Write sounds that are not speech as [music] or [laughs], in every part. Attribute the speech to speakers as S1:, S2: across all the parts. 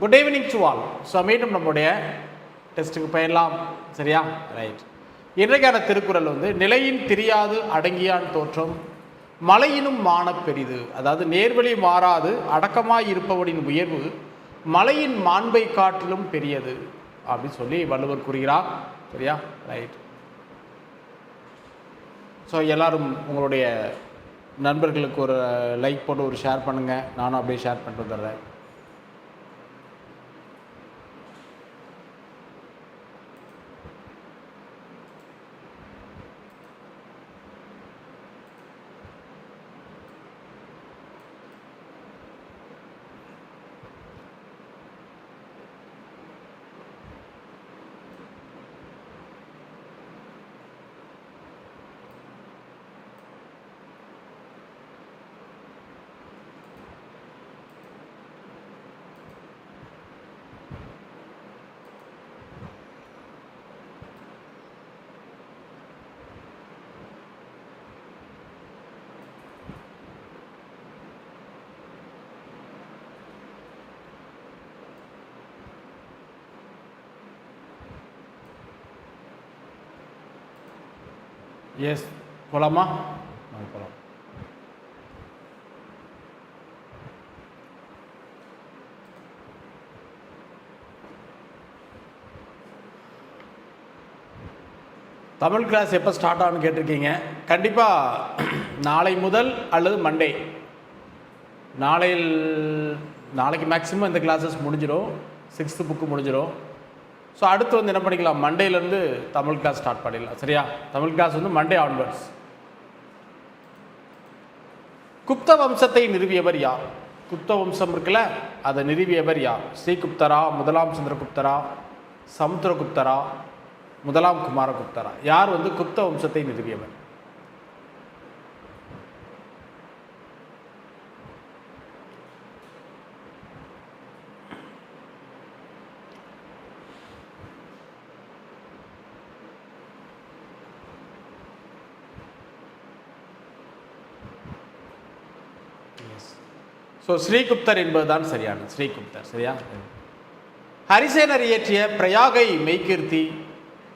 S1: Good evening to all so மீண்டும் நம்முடைய டெஸ்ட்டுக்கு போயிடலாம். சரியா? ரைட் இன்றைக்கான திருக்குறள் வந்து நிலையின் தெரியாது அடங்கியான் தோற்றம் மலையினும் மான பெரிது. அதாவது நேர்வழி மாறாது அடக்கமாய் இருப்பவனின் உயர்வு மலையின் மாண்பை காட்டிலும் பெரியது. அப்படின்னு சொல்லி வள்ளுவர் கூறுகிறார். சரியா? ரைட் ஸோ எல்லோரும் உங்களுடைய நண்பர்களுக்கு ஒரு லைக் போட்டு ஒரு ஷேர் பண்ணுங்கள் நானும் அப்படியே ஷேர் பண்ணிட்டு வந்துடுறேன். எஸ் போலாமா போகலாம் தமிழ் கிளாஸ் எப்போ ஸ்டார்ட் ஆகும்னு கேட்டிருக்கீங்க? கண்டிப்பாக நாளை முதல் அல்லது மண்டே நாளையில் நாளைக்கு மேக்ஸிமம் இந்த கிளாஸஸ் முடிஞ்சிடும் சிக்ஸ்த்து புக்கு முடிஞ்சிடும் ஸோ அடுத்து வந்து என்ன பண்ணிக்கலாம் மண்டேலேருந்து தமிழ் கிளாஸ் ஸ்டார்ட் பண்ணிடலாம். சரியா? தமிழ் கிளாஸ் வந்து மண்டே ஆன்வர்ட்ஸ் குப்த வம்சத்தை நிறுவியவர் யார்? குப்த வம்சம் இருக்குல்ல அதை நிறுவியவர் யார்? ஸ்ரீகுப்தரா முதலாம் சந்திரகுப்தரா சமுத்திரகுப்தரா முதலாம் குமாரகுப்தரா? யார் வந்து குப்த வம்சத்தை நிறுவியவர்? ஸோ ஸ்ரீகுப்தர் என்பதுதான் சரியானது ஸ்ரீகுப்தர் சரியா? ஹரிசேனர் இயற்றிய பிரயாகை மெய்கீர்த்தி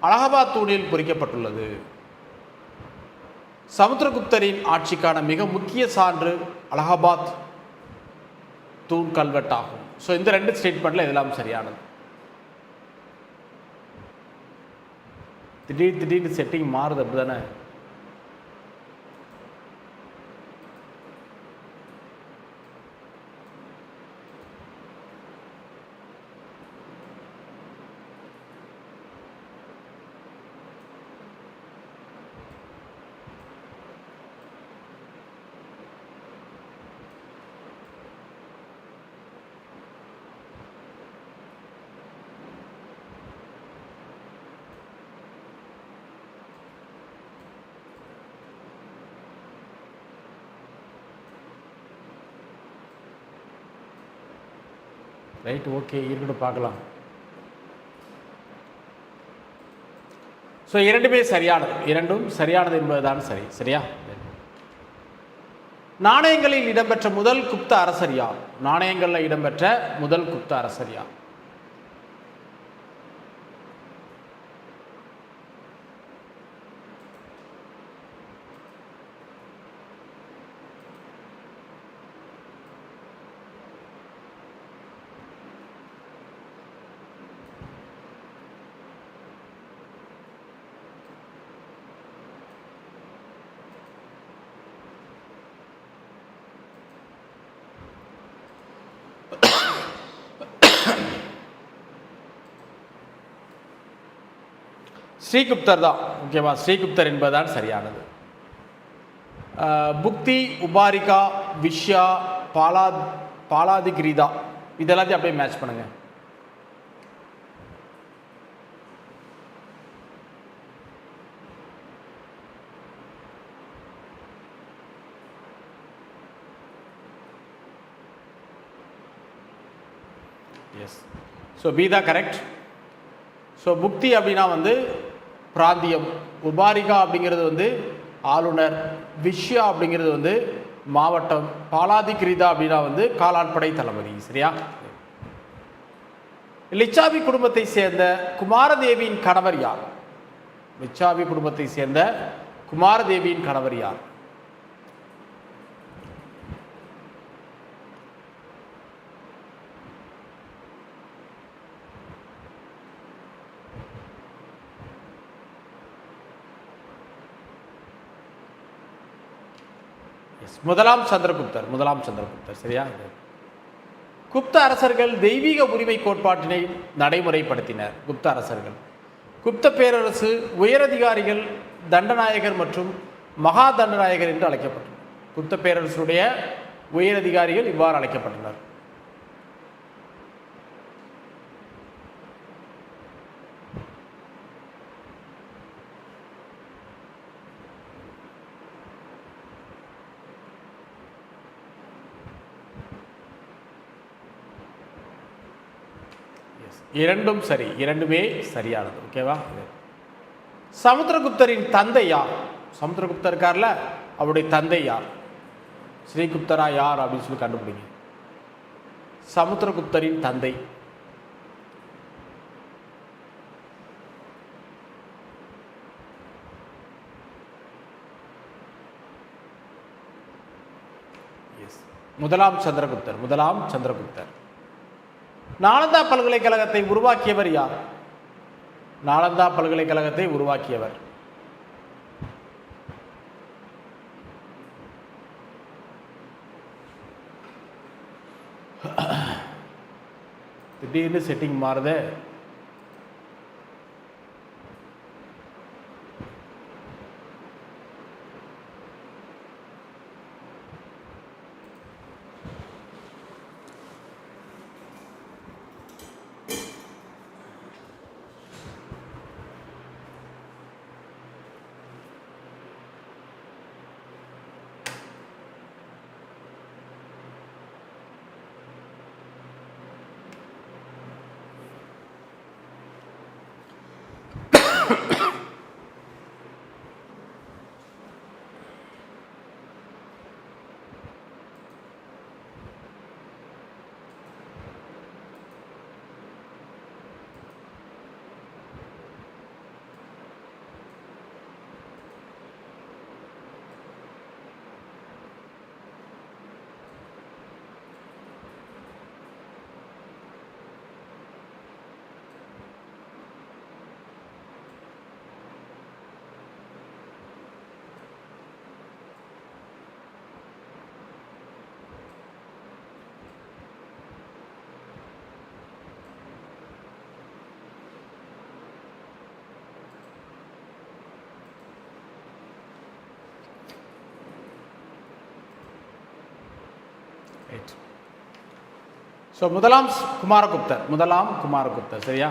S1: அலகாபாத் தூணில் பொறிக்கப்பட்டுள்ளது. சமுத்திரகுப்தரின் ஆட்சிக்கான மிக முக்கிய சான்று அலகாபாத் தூண் கல்வெட்டாகும். ஸோ இந்த ரெண்டு ஸ்டேட்மெண்ட்டில் இதெல்லாம் சரியானது. திடீர் திடீர்னு செட்டிங் மாறுது அப்படி தானே ரைட் ஓகே இருக்கட்டும் பார்க்கலாம். ஸோ இரண்டுமே சரியானது. இரண்டும் சரியானது என்பதுதான் சரி சரியா? நாணயங்களில் இடம்பெற்ற முதல் குப்த அரசர் யார்? நாணயங்களில் இடம்பெற்ற முதல் குப்த அரசர் யார்? ஸ்ரீகுப்தர் தான். ஓகேவா? ஸ்ரீகுப்தர் என்பதுதான் சரியானது. புக்தி உபாரிகா விஷ்யா பாலா பாலாதிகிரிதா. இதெல்லாத்தையும் அப்படியே மேட்ச் பண்ணுங்கள் எஸ் ஸோ பி தான் கரெக்ட் ஸோ புக்தி அப்படின்னா வந்து பிராந்தியம். உபாரிகா அப்படிங்கிறது வந்து ஆளுநர் விஷ்யா அப்படிங்கிறது வந்து மாவட்டம் பாலாதிகிரிதா அப்படின்னா வந்து காலாட்படை தளபதி சரியா? லிச்சாவி குடும்பத்தை சேர்ந்த குமாரதேவியின் கணவர் யார்? லிச்சாவி குடும்பத்தை சேர்ந்த குமாரதேவியின் கணவர் யார்? முதலாம் சந்திரகுப்தர் முதலாம் சந்திரகுப்தர் சரியா? குப்த அரசர்கள் தெய்வீக உரிமை கோட்பாட்டினை நடைமுறைப்படுத்தினர் குப்த அரசர்கள். குப்த பேரரசு உயரதிகாரிகள் தண்டநாயகர் மற்றும் மகா தண்டநாயகர் என்று அழைக்கப்பட்டனர் குப்த பேரரசுடைய உயரதிகாரிகள் இவ்வாறு அழைக்கப்பட்டனர். இரண்டும் சரி. இரண்டுமே சரியானது. ஓகேவா சமுத்திரகுப்தரின் தந்தை யார்? சமுத்திரகுப்தர் இருக்கார்ல? அவருடைய தந்தை யார்? ஸ்ரீகுப்தரா யார் அப்படின்னு சொல்லி கண்டுபிடிங்க. சமுத்திரகுப்தரின் தந்தை. முதலாம் சந்திரகுப்தர். முதலாம் சந்திரகுப்தர். நாலந்தா பல்கலைக்கழகத்தை உருவாக்கியவர் யார்? நாலந்தா பல்கலைக்கழகத்தை உருவாக்கியவர். திடீர்னு செட்டிங் மாறுதே ரைட் ஸோ முதலாம் குமாரகுப்தர் முதலாம் குமாரகுப்தர் சரியா?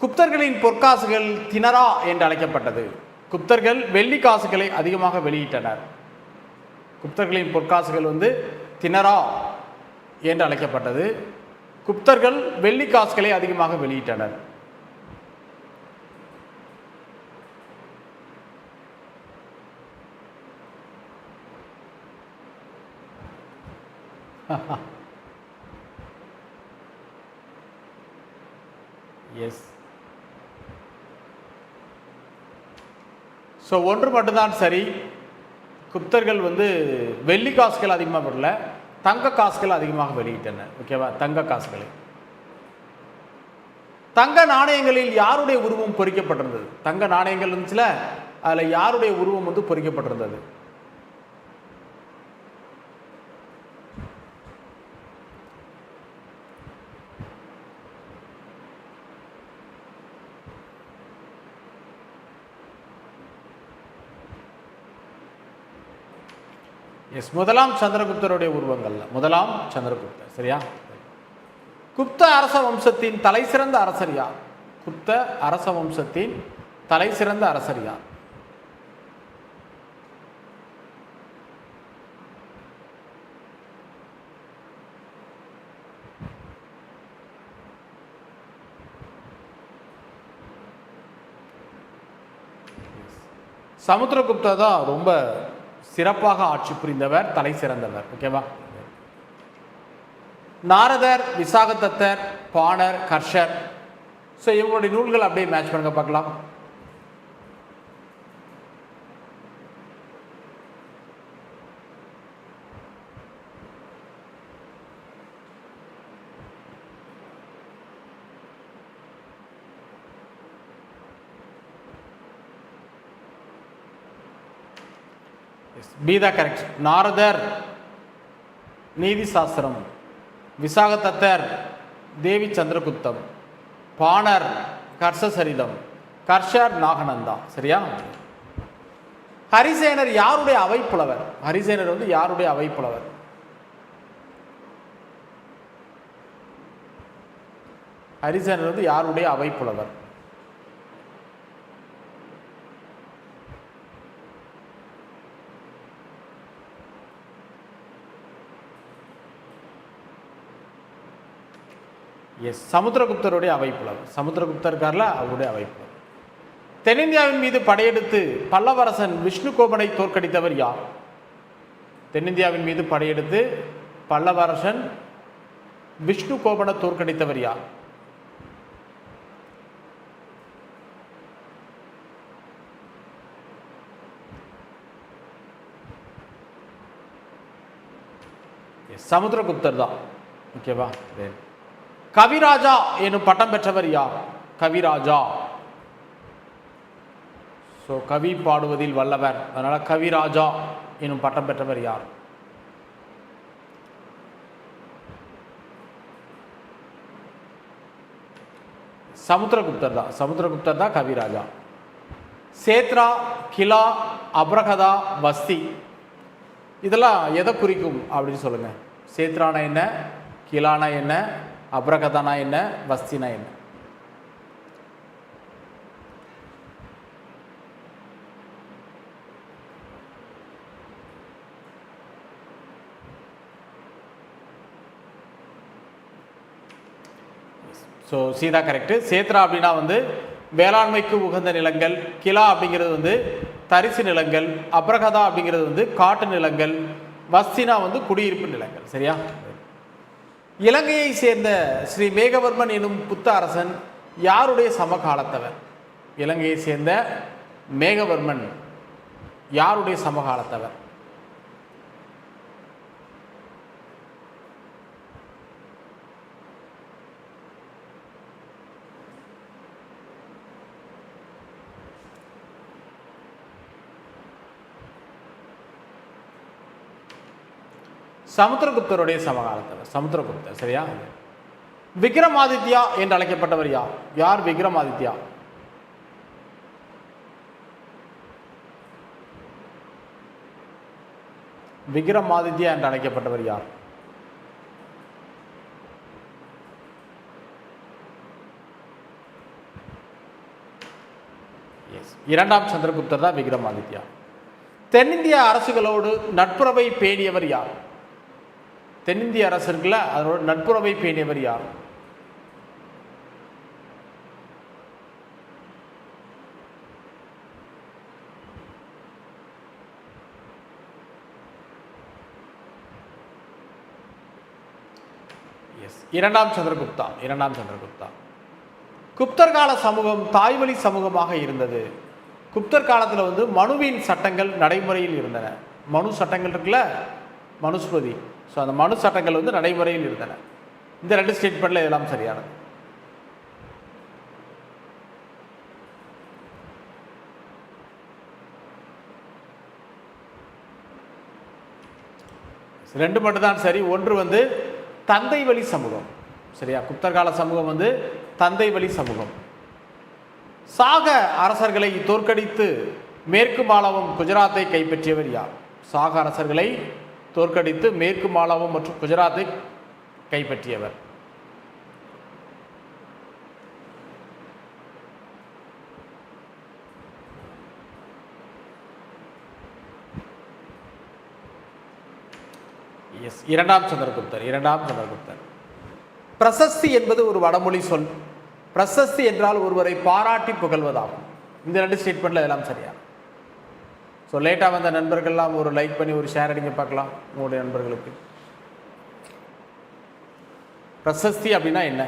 S1: குப்தர்களின் பொற்காசுகள் தினரா என்று அழைக்கப்பட்டது. குப்தர்கள் வெள்ளி காசுகளை அதிகமாக வெளியிட்டனர். குப்தர்களின் பொற்காசுகள் வந்து தினரா என்று அழைக்கப்பட்டது. குப்தர்கள் வெள்ளி காசுகளை அதிகமாக வெளியிட்டனர். [laughs] எஸ் ஸோ ஒன்று மட்டும்தான் சரி. குப்தர்கள் வந்து வெள்ளி காசுகள் அதிகமாக வரல. தங்க காசுகள் அதிகமாக வெளியிட்டன. ஓகேவா தங்க காசுகளை. தங்க நாணயங்களில் யாருடைய உருவம் பொறிக்கப்பட்டிருந்தது? தங்க நாணயங்கள் இருந்துச்சுல? அதில் யாருடைய உருவம் வந்து பொறிக்கப்பட்டிருந்தது? எஸ் முதலாம் சந்திரகுப்தருடைய உருவங்கள்ல. முதலாம் சந்திரகுப்தர் சரியா? குப்த அரச வம்சத்தின் தலை சிறந்த அரசர் யார்? குப்த அரச வம்சத்தின் தலை சிறந்த அரசர் யார்? சமுத்திரகுப்தா தான் ரொம்ப சிறப்பாக ஆட்சி புரிந்தவர் தலை சிறந்தவர். ஓகேவா நாரதர் விசாகதத்தர் பாணர் கர்ஷர். ஸோ இவங்களுடைய நூல்கள் அப்படியே மேட்ச் பண்ணுங்க பார்க்கலாம். பி த கரெக்ட் நாரதர் நீதி சாஸ்திரம் விசாகதத்தர் தேவி சந்திரகுப்தம் பாணர் கர்ஷசரிதம் கர்ஷர் நாகநந்தா சரியா ஹரிசேனர் யாருடைய அவைப்புலவர் ஹரிசேனர் வந்து யாருடைய அவைப்புலவர் ஹரிசேனர் வந்து யாருடைய அவைப்புலவர் எஸ் சமுத்திரகுப்தருடைய அவைப்புலவர். சமுத்திரகுப்தர் இருக்கார்ல அவருடைய அவைப்புலவர். தென்னிந்தியாவின் மீது படையெடுத்து பல்லவரசன் விஷ்ணு கோபனை தோற்கடித்தவர் யார்? தென்னிந்தியாவின் மீது படையெடுத்து பல்லவரசன் விஷ்ணு கோபனை தோற்கடித்தவர் யார்? சமுத்திரகுப்தர் தான். ஓகேவா சரி கவிராஜா எனும் பட்டம் பெற்றவர் யார்? கவிராஜா. ஸோ கவி பாடுவதில் வல்லவர். அதனால் கவிராஜா எனும் பட்டம் பெற்றவர் யார்? சமுத்திரகுப்தர் தான். சமுத்திரகுப்தர் தான் கவிராஜா. சேத்ரா கிலா அப்ரகதா வஸ்தி. இதெல்லாம் எதை குறிக்கும் அப்படின்னு சொல்லுங்கள் சேத்ரானா என்ன? கிலானா என்ன? அப்ரகதானா என்ன? வஸ்தினா என்ன? ஸோ சீதா கரெக்டு சேத்ரா அப்படின்னா வந்து வேளாண்மைக்கு உகந்த நிலங்கள் கிலா அப்படிங்கிறது வந்து தரிசு நிலங்கள் அப்ரகதா அப்படிங்கிறது வந்து காட்டு நிலங்கள் வஸ்தினா வந்து குடியிருப்பு நிலங்கள். சரியா? இலங்கையை சேர்ந்த ஸ்ரீ மேகவர்மன் எனும் புத்த அரசன் யாருடைய சமகாலத்தவர்? இலங்கையை சேர்ந்த மேகவர்மன் யாருடைய சமகாலத்தவர்? சமுத்திரகுப்தருடைய சமகாலத்தில் சமுத்திரகுப்தர் சரியா? விக்ரமாதித்யா என்று அழைக்கப்பட்டவர் யார்? யார் விக்ரமாதித்யா? விக்ரமாதித்யா என்று அழைக்கப்பட்டவர் யார்? இரண்டாம் சந்திரகுப்தர் தான் விக்ரமாதித்யா. தென்னிந்திய அரசுகளோடு நட்புறவை பேணியவர் யார்? தென்னிந்திய அரசு இருக்குல்ல அதனோட நட்புறவை பேணியவர் யார்? எஸ் இரண்டாம் சந்திரகுப்தா இரண்டாம் சந்திரகுப்தா. குப்தர் கால சமூகம் தாய்வழி சமூகமாக இருந்தது. குப்தர் காலத்தில் வந்து மனுவின் சட்டங்கள் நடைமுறையில் இருந்தன. மனு சட்டங்கள் இருக்குல்ல? மனுஸ்மிருதி. ஸோ அந்த மனு சட்டங்கள் வந்து நடைமுறையில் இருந்தன. இந்த ரெண்டு ஸ்டேட்மெண்ட்டில் இதெல்லாம் சரியானது. ரெண்டு மட்டும்தான் சரி. ஒன்று வந்து தந்தை வழி சமூகம். சரியா? குப்தர்கால சமூகம் வந்து தந்தை வழி சமூகம். சாக அரசர்களை தோற்கடித்து மேற்கு மாலவும் குஜராத்தை கைப்பற்றியவர் யார்? சாக அரசர்களை தோற்கடித்து மேற்கு மாலாவும் மற்றும் குஜராத்தை கைப்பற்றியவர். எஸ் இரண்டாம் சந்திரகுப்தர் இரண்டாம் சந்திரகுப்தர். பிரசஸ்தி என்பது ஒரு வடமொழி சொல். பிரசஸ்தி என்றால் ஒருவரை பாராட்டி புகழ்வதாகும். இந்த ரெண்டு ஸ்டேட்மெண்ட்ல எல்லாம் சரியா? ஸோ லேட்டாக வந்த நண்பர்கள்லாம் ஒரு லைக் பண்ணி ஒரு ஷேர் அடிங்க பார்க்கலாம் உங்களுடைய நண்பர்களுக்கு. பிரசஸ்தி அப்படின்னா என்ன?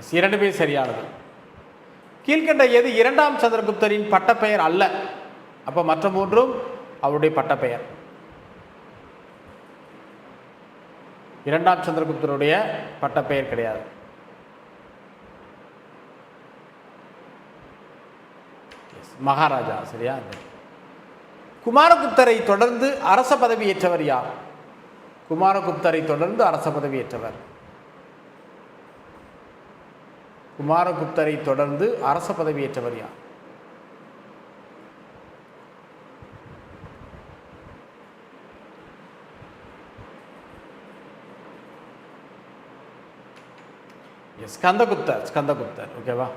S1: எஸ் இரண்டுமே சரியானது. கீழ்கண்ட எது இரண்டாம் சந்திரகுப்தரின் பட்டப்பெயர் அல்ல. அப்போ மற்ற மூன்றும் அவருடைய பட்டப்பெயர். இரண்டாம் சந்திரகுப்தருடைய பட்டப்பெயர் கிடையாது. மகாராஜா சரியா? குமாரகுப்தரை தொடர்ந்து அரச பதவியேற்றவர் யார்? குமாரகுப்தரை தொடர்ந்து அரச பதவியேற்றவர். குமாரகுப்தரை தொடர்ந்து அரச பதவியேற்றவர் யார்? ஸ்கந்தகுப்தர் ஸ்கந்தகுப்தர். ஓகேவா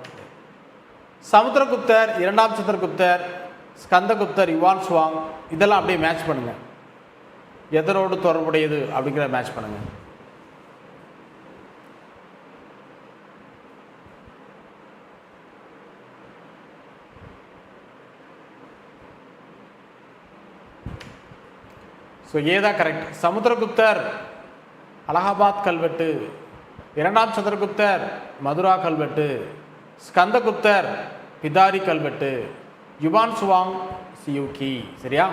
S1: சமுத்திரகுப்தர் இரண்டாம் சந்திரகுப்தர் ஸ்கந்தகுப்தர் யுவான் சுவாங் இதெல்லாம் அப்படியே மேட்ச் பண்ணுங்க. எதனோடு தொடர்புடையது அப்படிங்கிற மேட்ச் பண்ணுங்கள் ஸோ ஏதா கரெக்ட் சமுத்திரகுப்தர் அலகாபாத் கல்வெட்டு இரண்டாம் சந்திரகுப்தர் மதுரா கல்வெட்டு. ஸ்கந்தகுப்தர் பிதாரி கல்வெட்டு. யுவான் சுவாங் சியூகி. சரியா?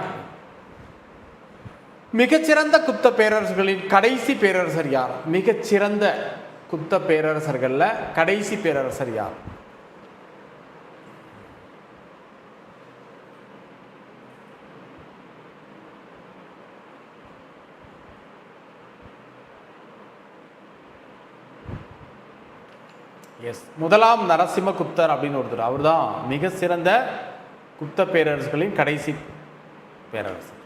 S1: மிகச்சிறந்த குப்த பேரரசர்களின் கடைசி பேரரசர் யார்? மிகச்சிறந்த குப்த பேரரசர்களில் கடைசி பேரரசர் யார்? எஸ் முதலாம் நரசிம்மகுப்தர் அப்படின்னு ஒருத்தர். அவர் தான் மிக சிறந்த குப்த பேரரசுகளின் கடைசி பேரரசர்.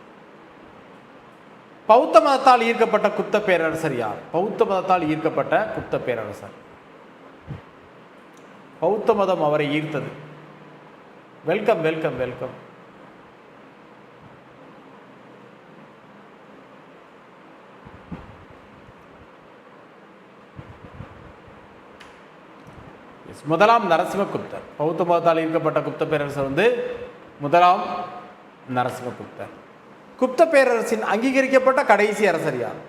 S1: பௌத்த மதத்தால் ஈர்க்கப்பட்ட குப்த பேரரசர் யார்? பௌத்த மதத்தால் ஈர்க்கப்பட்ட குப்த பேரரசர். பௌத்த மதம் அவரை ஈர்த்தது. வெல்கம் வெல்கம் வெல்கம் முதலாம் நரசிம்மகுப்தர். பௌத்த மதத்தால் ஈர்க்கப்பட்ட குப்த பேரரசர் வந்து முதலாம் நரசிம்மகுப்தர். குப்த பேரரசின் அங்கீகரிக்கப்பட்ட கடைசி அரசர் யார்?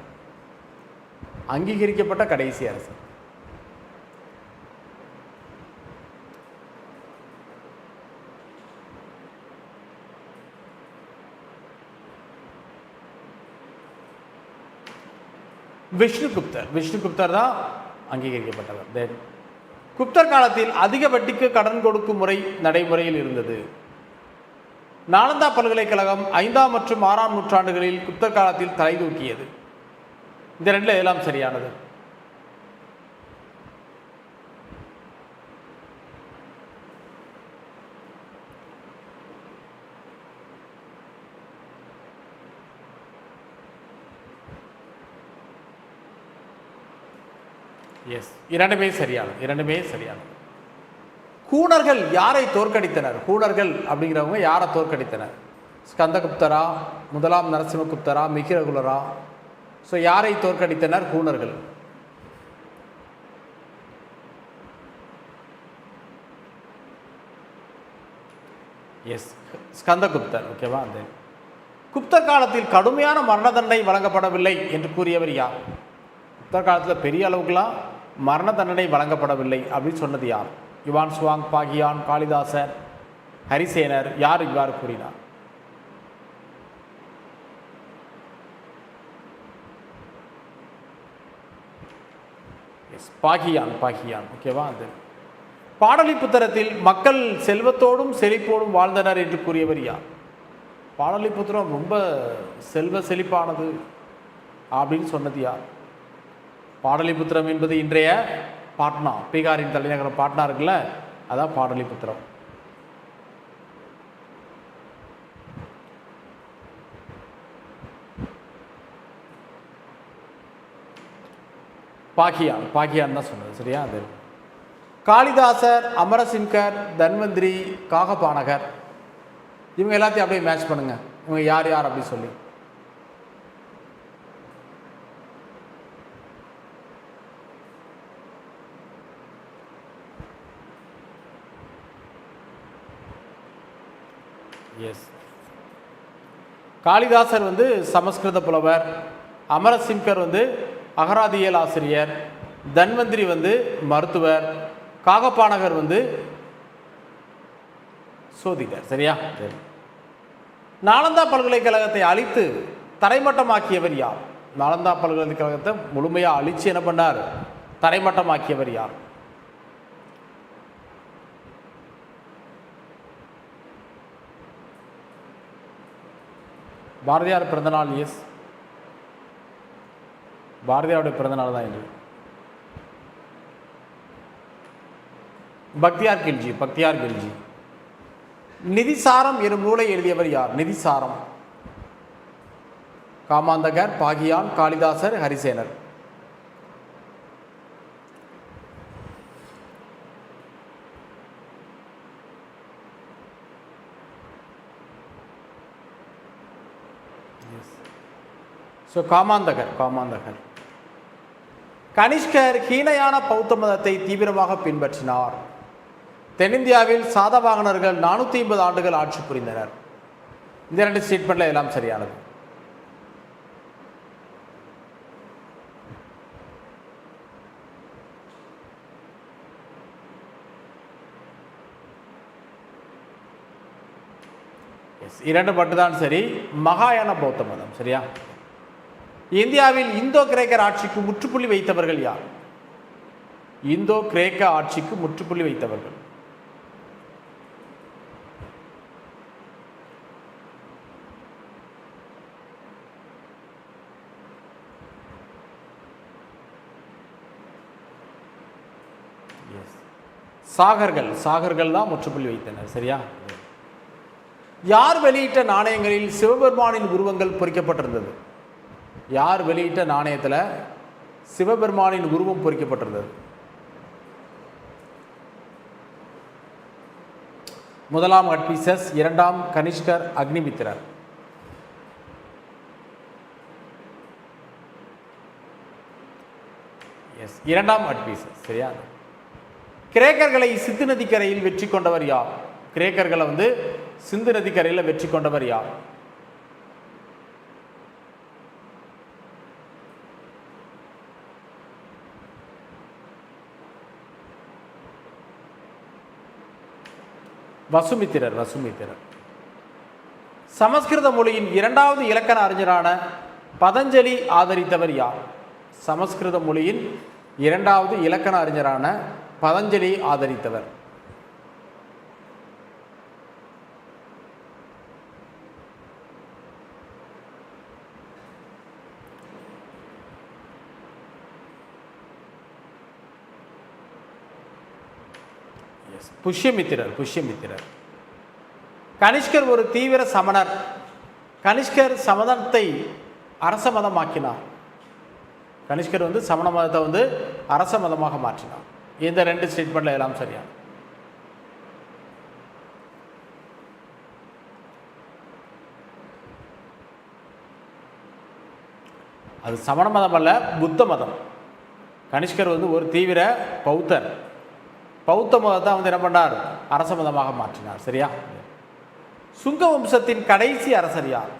S1: அங்கீகரிக்கப்பட்ட கடைசி அரசர். விஷ்ணுகுப்தர். விஷ்ணுகுப்தர் தான் அங்கீகரிக்கப்பட்டவர். தென் குப்தர் காலத்தில் அதிக வட்டிக்கு கடன் கொடுக்கும் முறை நடைமுறையில் இருந்தது. நாலந்தா பல்கலைக்கழகம் ஐந்தாம் மற்றும் ஆறாம் நூற்றாண்டுகளில் குப்தர் காலத்தில் தலைதூக்கியது இந்த ரெண்டில் எல்லாம் சரியானது? எஸ் இரண்டுமே சரியானது. இரண்டுமே சரியானது. கூணர்கள் யாரை தோற்கடித்தனர்? கூணர்கள் அப்படிங்கிறவங்க யாரை தோற்கடித்தனர்? ஸ்கந்தகுப்தரா முதலாம் நரசிம்மகுப்தரா மிகிரகுலரா? ஸோ யாரை தோற்கடித்தனர்? கூணர்கள். எஸ் ஸ்கந்தகுப்தர் ஓகேவா? அந்த குப்தர் காலத்தில் கடுமையான மரண தண்டனை வழங்கப்படவில்லை என்று கூறியவர் யார்? குப்தர் காலத்தில் பெரிய அளவுக்குலாம் மரண தண்டனை வழங்கப்படவில்லை அப்படின்னு சொன்னது யார்? யுவான் சுவாங் பாகியான் காளிதாசர் ஹரிசேனர் யார் இவ்வாறு கூறினார்? Yes Fahien Fahien. ஓகேவா அது பாடலிபுத்திரத்தில் மக்கள் செல்வத்தோடும் செழிப்போடும் வாழ்ந்தனர் என்று கூறியவர் யார்? பாடலிபுத்திரம் ரொம்ப செல்வ செழிப்பானது அப்படின்னு சொன்னது யார்? பாடலிபுத்திரம் என்பது இன்றைய பாட்னா பீகாரின் தலைநகரம் பாட்னா இருக்குல்ல அதான் பாடலிபுத்திரம். பாகியான் பாகியான் தான் சொன்னது சரியா அது? காளிதாசர் அமரசிங்கர் தன்வந்திரி காகபானகர் இவங்க எல்லாத்தையும் அப்படியே மேட்ச் பண்ணுங்க. இவங்க யார் யார் அப்படி சொல்லி. எஸ் காளிதாசர் வந்து சமஸ்கிருத புலவர் அமரசிங்கர் வந்து அகராதியல் ஆசிரியர் தன்வந்திரி வந்து மருத்துவர் காகப்பானகர் வந்து சோதிடர் சரியா? சரி. நாலந்தா பல்கலைக்கழகத்தை அழித்து தரைமட்டமாக்கியவர் யார்? நாலந்தா பல்கலைக்கழகத்தை முழுமையாக அழித்து என்ன பண்ணார்? தரைமட்டமாக்கியவர் யார்? பாரதியார் பிறந்தநாள் எஸ் பாரதியாருடைய பிறந்தநாள் தான் இன்று பக்தியார் கில்ஜி பக்தியார் கில்ஜி. நிதிசாரம் எனும் நூலை எழுதியவர் யார்? நிதிசாரம். காமாந்தகர் பாகியான் காளிதாசர் ஹரிசேனர். ஸோ காமாந்தகர் காமாந்தகர். கனிஷ்கர் ஹீனயான பௌத்த மதத்தை தீவிரமாக பின்பற்றினார். தென்னிந்தியாவில் சாதவாகனர்கள் நானூற்றி ஐம்பது ஆண்டுகள் ஆட்சி புரிந்தனர். இந்த ரெண்டு ஸ்டேட்மெண்ட்டில் எல்லாம் சரியானது. இரண்டு மட்டும்தான் சரி. மகாயான பௌத்த மதம் சரியா? இந்தியாவில் இந்தோ கிரேக்கர் ஆட்சிக்கு முற்றுப்புள்ளி வைத்தவர்கள் யார்? இந்தோ கிரேக்க ஆட்சிக்கு முற்றுப்புள்ளி வைத்தவர்கள். சாகர்கள் சாகர்கள் தான் முற்றுப்புள்ளி வைத்தனர் சரியா? யார் வெளியிட்ட நாணயங்களில் சிவபெருமானின் உருவங்கள் பொறிக்கப்பட்டிருந்தது? யார் வெளியிட்ட நாணயத்தில் சிவபெருமானின் உருவம் பொறிக்கப்பட்டிருந்தது? முதலாம் அட்பீசஸ் இரண்டாம் கனிஷ்கர் அக்னிமித்திரர். எஸ் இரண்டாம் அட்பீசஸ் சரியா? கிரேக்கர்களை சிந்து நதிக்கரையில் வெற்றி கொண்டவர் யார்? கிரேக்கர்களை வந்து சிந்து நதிக்கரையில் வெற்றி கொண்டவர் யார்? வசுமித்திரர் வசுமித்திரர். சமஸ்கிருத மொழியின் இரண்டாவது இலக்கண அறிஞரான பதஞ்சலி ஆதரித்தவர் யார்? சமஸ்கிருத மொழியின் இரண்டாவது இலக்கண அறிஞரான பதஞ்சலி ஆதரித்தவர் எஸ் புஷ்யமித்திரர் புஷ்யமித்திரர். கனிஷ்கர் ஒரு தீவிர சமணர். கனிஷ்கர் சமணத்தை அரச மதமாக்கினார். கனிஷ்கர் வந்து சமண மதத்தை வந்து அரச மதமாக மாற்றினார். இந்த ரெண்டு ஸ்டேட்மெண்ட்ல எல்லாம் சரியா? அது சமண மதம் அல்ல புத்த மதம். கனிஷ்கர் வந்து ஒரு தீவிர பௌத்தர். பௌத்த மதத்தை வந்து என்ன பண்ணார்? அரச மதமாக மாற்றினார். சரியா? சுங்க வம்சத்தின் கடைசி அரசர் யார்?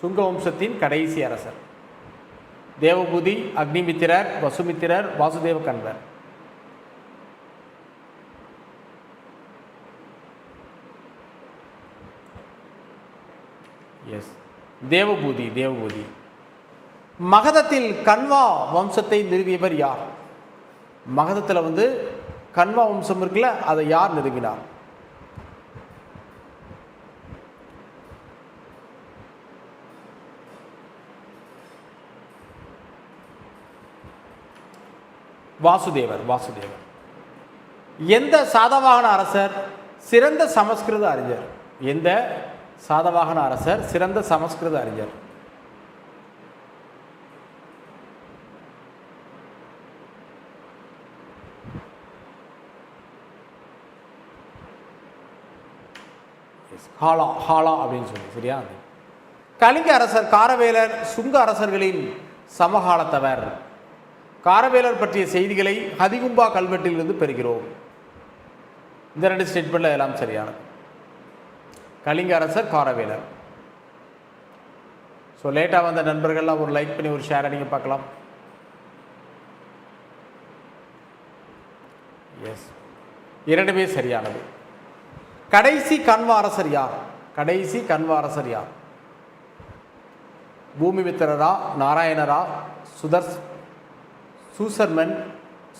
S1: சுங்க வம்சத்தின் கடைசி அரசர். தேவபூதி அக்னிமித்திரர் வசுமித்திரர் வாசுதேவ கண்வர். எஸ் தேவபூதி தேவபூதி. மகதத்தில் கன்வா வம்சத்தை நிறுவியவர் யார்? மகதத்தில் வந்து கன்வா வம்சம் இருக்குல்ல அதை யார் நிறுவினார் வாசுதேவர் வாசுதேவர். எந்த சாதவாகன அரசர்? சிறந்த சமஸ்கிருத அறிஞர். எந்த சாதவாகன அரசர்? சிறந்த சமஸ்கிருத அறிஞர். ஹாலா ஹாலா அப்படின்னு சொல்லி சரியா? கலிங்க அரசர் காரவேலர் சுங்க அரசர்களின் சமகாலத்தவர் காரவேலர் பற்றிய செய்திகளை ஹதிகும்பா கல்வெட்டிலிருந்து பெறுகிறோம். இந்த ரெண்டு ஸ்டேட்மெண்ட்டில் எல்லாம் சரியானது. கலிங்க அரசர் காரவேலர். ஸோ லேட்டாக வந்த நண்பர்கள்லாம் ஒரு லைக் பண்ணி ஒரு ஷேரை நீங்கள் பார்க்கலாம். எஸ் இரண்டுமே சரியானது. கடைசி கண்வாரசர் யார்? கடைசி கண்வாரசர் யார்? பூமிமித்திரரா நாராயணரா சுதர்ஸ் சூசர்மன்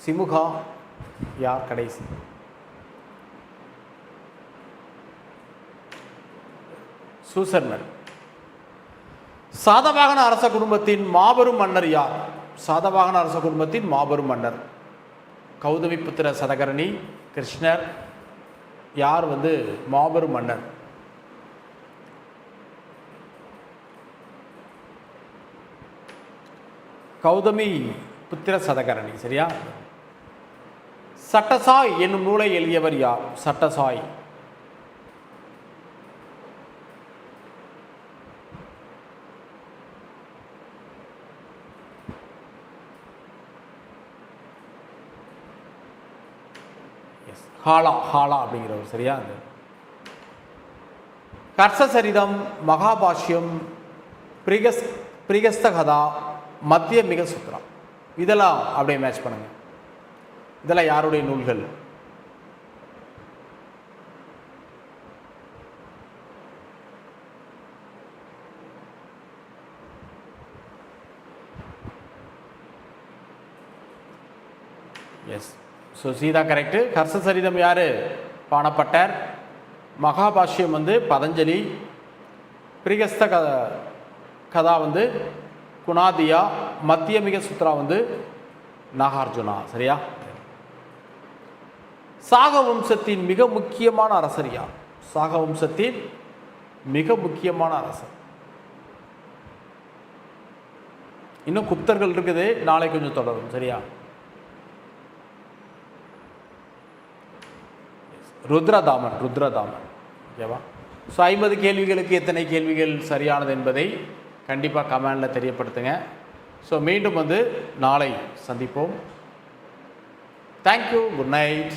S1: சிமுகா யார் கடைசி? சூசர்மன். சாதவாகன அரச குடும்பத்தின் மாபெரும் மன்னர் யார்? சாதவாகன அரச குடும்பத்தின் மாபெரும் மன்னர். கௌதமிபுத்திர சதகரணி கிருஷ்ணர் யார் வந்து மாபெரும் மன்னர்? கௌதமி புத்திர சதகரணி சரியா? சட்டசாய் என்னும் நூலை எழுதியவர் யார்? சட்டசாய் எஸ் ஹாலா ஹாலா அப்படிங்கிறவர் சரியா? அது. கர்சசரிதம் மகாபாஷ்யம் பிரிகஸ் பிரிகஸ்தகதா மத்திய மிக சுத்ரா இதெல்லாம் அப்படியே மேட்ச் பண்ணுங்க. இதெல்லாம் யாருடைய நூல்கள் எஸ் ஸோ சீதா கரெக்டு ஹர்ஷசரிதம் யார்? பாணப்பட்டர். மகாபாஷ்யம் வந்து பதஞ்சலி. பிரிகஸ்த க கதா வந்து குணாதியா. மத்தியமிக சுத்ரா வந்து நாகார்ஜுனா. சரியா? சாக வம்சத்தின் மிக முக்கியமான அரசர் யார்? சாக வம்சத்தின் மிக முக்கியமான அரசர். இன்னும் குப்தர்கள் இருக்குது. நாளை கொஞ்சம் தொடரும். சரியா? ருத்ரதாமன் ருத்ரதாமன். ஓகேவா ஸோ ஐம்பது கேள்விகளுக்கு எத்தனை கேள்விகள் சரியானது என்பதை கண்டிப்பாக கமெண்டில் தெரியப்படுத்துங்க. ஸோ மீண்டும் வந்து நாளை சந்திப்போம். Thank you good night